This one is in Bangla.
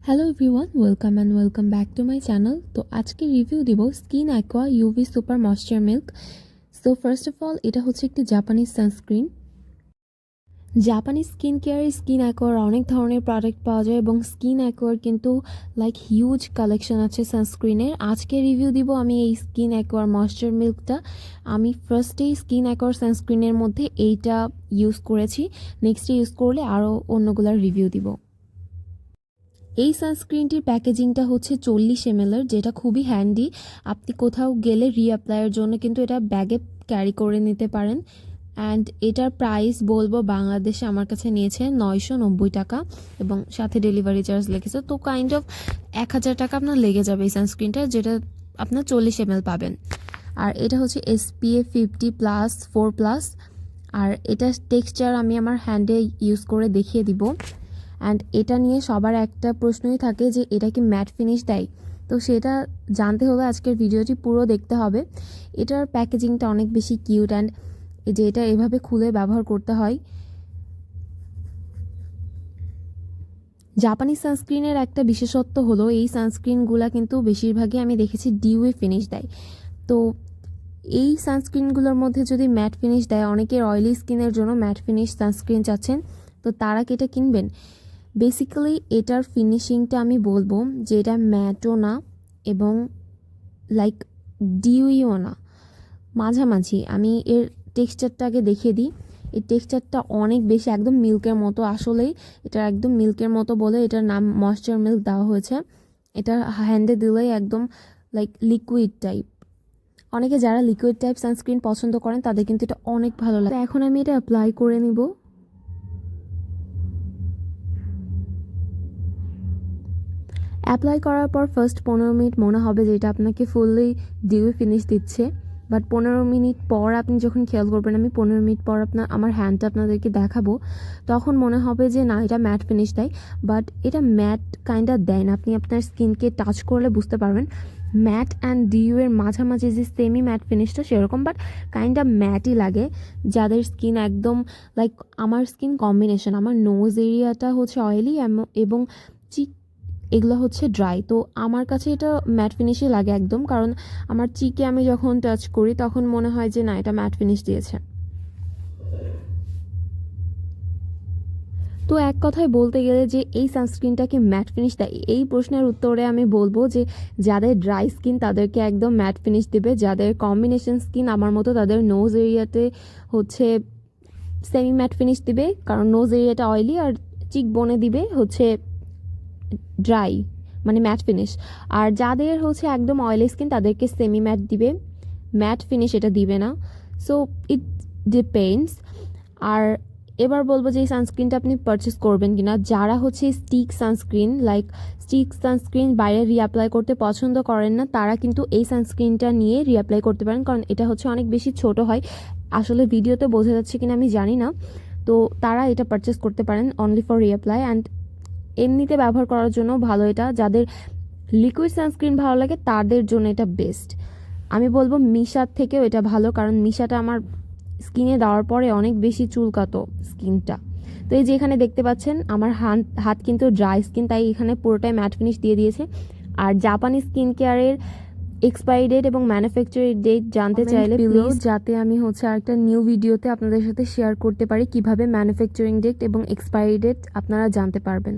Hello everyone welcome and welcome back to my channel তো আজকে রিভিউ দিব Skin Aqua UV super moisture milk so first of all এটা হচ্ছে একটি Japanese sunscreen Japanese skin care Skin acquire অনেক ধরনের প্রোডাক্ট পাওয়া যায় এবং স্কিন অ্যাকোয়ার কিন্তু লাইক হিউজ কালেকশন আছে সানস্ক্রিনের আজকে রিভিউ দিব আমি এই স্কিন অ্যাকোয়ার ময়শ্চার মিল্কটা আমি ফার্স্টেই স্কিন অ্যাকোয়ার সানস্ক্রিনের মধ্যে এইটা ইউজ করেছি। নেক্সটে ইউজ করলে আরও অন্যগুলোর রিভিউ দিব। এই সানস্ক্রিনটির প্যাকেজিংটা হচ্ছে চল্লিশ এমএলের যেটা খুবই হ্যান্ডি আপনি কোথাও গেলে রিঅ্যাপ্লাইয়ের জন্য কিন্তু এটা ব্যাগে ক্যারি করে নিতে পারেন। অ্যান্ড এটার প্রাইস বলব বাংলাদেশে আমার কাছে নিয়েছে নয়শো নব্বই টাকা এবং সাথে ডেলিভারি চার্জ লেগেছে। তো কাইন্ড অফ এক হাজার টাকা আপনার লেগে যাবে এই সানস্ক্রিনটা যেটা আপনার চল্লিশ এমএল পাবেন। আর এটা হচ্ছে SPF fifty plus four plus আর এটা টেক্সচার আমি আমার হ্যান্ডে ইউজ করে দেখিয়ে দিব। অ্যান্ড এটা নিয়ে সবার একটা প্রশ্নই থাকে যে, এটা কি ম্যাট ফিনিশ দেয়? তো সেটা জানতে হলে আজকের ভিডিওটি পুরো দেখতে হবে। এটার প্যাকেজিংটা অনেক বেশি কিউট অ্যান্ড যে এটা এভাবে খুলে ব্যবহার করতে হয়। জাপানি সানস্ক্রিনের একটা বিশেষত্ব হলো, এই সানস্ক্রিনগুলো কিন্তু বেশিরভাগই আমি দেখেছি ডিউয়ে ফিনিশ দেয়। তো এই সানস্ক্রিনগুলোর মধ্যে যদি ম্যাট ফিনিশ দেয়, অনেকের অয়েলি স্কিনের জন্য ম্যাট ফিনিশ সানস্ক্রিন চাচ্ছেন, তো তারা কি এটা কিনবেন? বেসিক্যালি এটার ফিনিশিংটা আমি বলব যে এটা ম্যাটও না এবং লাইক ডিউইও না। মাঝামাঝি, আমি এর টেক্সচারটাকে দেখিয়ে দিই। এই টেক্সচারটা অনেক বেশি, একদম মিল্কের মতো আসলেই। এটা একদম মিল্কের মতো বলে এটার নাম ময়শ্চার মিল্ক দেওয়া হয়েছে। এটা হ্যান্ডে দিলেই একদম লাইক লিকুইড টাইপ অনেকে যারা লিকুইড টাইপ সানস্ক্রিন পছন্দ করেন, তাদের কিন্তু এটা অনেক ভালো লাগে। এখন আমি এটা অ্যাপ্লাই করে নিব। অ্যাপ্লাই করার পর ফার্স্ট পনেরো মিনিট মনে হবে যে এটা আপনাকে ফুললি ডিউ ফিনিশ দিচ্ছে। বাট পনেরো মিনিট পর আপনি যখন খেয়াল করবেন, আমি পনেরো মিনিট পর আপনার, আমার হ্যান্ডটা আপনাদেরকে দেখাবো। তখন মনে হবে যে না, এটা ম্যাট ফিনিশ দেয়। বাট এটা ম্যাট কাইন্ডা দেয় না। আপনি আপনার স্কিনকে টাচ করলে বুঝতে পারবেন। ম্যাট অ্যান্ড ডিউ এর মাঝামাঝি যে সেমি ম্যাট ফিনিশটা সেরকম বাট কাইন্ডা ম্যাটই লাগে। যাদের স্কিন একদম লাইক আমার স্কিন কম্বিনেশন আমার নোজ এরিয়াটা হচ্ছে অয়েলি এবং চিক এগুলো হচ্ছে ড্রাই তো আমার কাছে এটা ম্যাট ফিনিশই লাগে একদম, কারণ আমার চিকে আমি যখন টাচ করি তখন মনে হয় যে না, এটা ম্যাট ফিনিশ দিয়েছে। তো এক কথায় বলতে গেলে যে এই সানস্ক্রিনটাকে ম্যাট ফিনিশ দেয়, এই প্রশ্নের উত্তরে আমি বলব যে যাদের ড্রাই স্কিন তাদেরকে একদম ম্যাট ফিনিশ দেবে, যাদের কম্বিনেশন স্কিন আমার মতো তাদের নোজ এরিয়াতে হচ্ছে সেমি ম্যাট ফিনিশ দিবে, কারণ নোজ এরিয়াটা অয়েলি আর চিক বনে দিবে হচ্ছে ড্রাই মানে ম্যাট ফিনিশ আর যাদের হচ্ছে একদম অয়েলি স্কিন তাদেরকে সেমি ম্যাট দিবে। ম্যাট ফিনিশ এটা দিবে না। সো ইট ডিপেন্ডস আর এবার বলব যে এই সানস্ক্রিনটা আপনি পারচেস করবেন কিনা। যারা হচ্ছে stick sunscreen like stick sunscreen বাইরে রিঅ্যাপ্লাই করতে পছন্দ করেন না, তারা কিন্তু এই সানস্ক্রিনটা নিয়ে রিঅ্যাপ্লাই করতে পারেন। কারণ এটা হচ্ছে অনেক বেশি ছোট হয়। আসলে ভিডিওতে বোঝা যাচ্ছে কিনা আমি জানি না। তো তারা এটা পারচেস করতে পারেন অনলি ফর রিঅ্যাপ্লাই অ্যান্ড এমনিতে ব্যবহার করার জন্য ভালো এটা। যাদের লিকুইড সানস্ক্রিন ভালো লাগে তাদের জন্য এটা বেস্ট আমি বলব মিশার থেকেও এটা ভালো কারণ মিশাটা আমার স্কিনে দেওয়ার পরে অনেক বেশি চুলকাতো স্কিনটা। তো এই যে এখানে দেখতে পাচ্ছেন আমার হাত হাত কিন্তু ড্রাই স্কিন তাই এখানে পুরোটাই ম্যাট ফিনিশ দিয়ে দিয়েছে। আর জাপানি স্কিন কেয়ারের এক্সপায়ারি ডেট এবং ম্যানুফ্যাকচারি ডেট জানতে চাইলে প্লিজ যাতে আমি হচ্ছে আরেকটা নিউ ভিডিওতে আপনাদের সাথে শেয়ার করতে পারি কীভাবে ম্যানুফ্যাকচারিং ডেট এবং এক্সপায়ারি ডেট আপনারা জানতে পারবেন।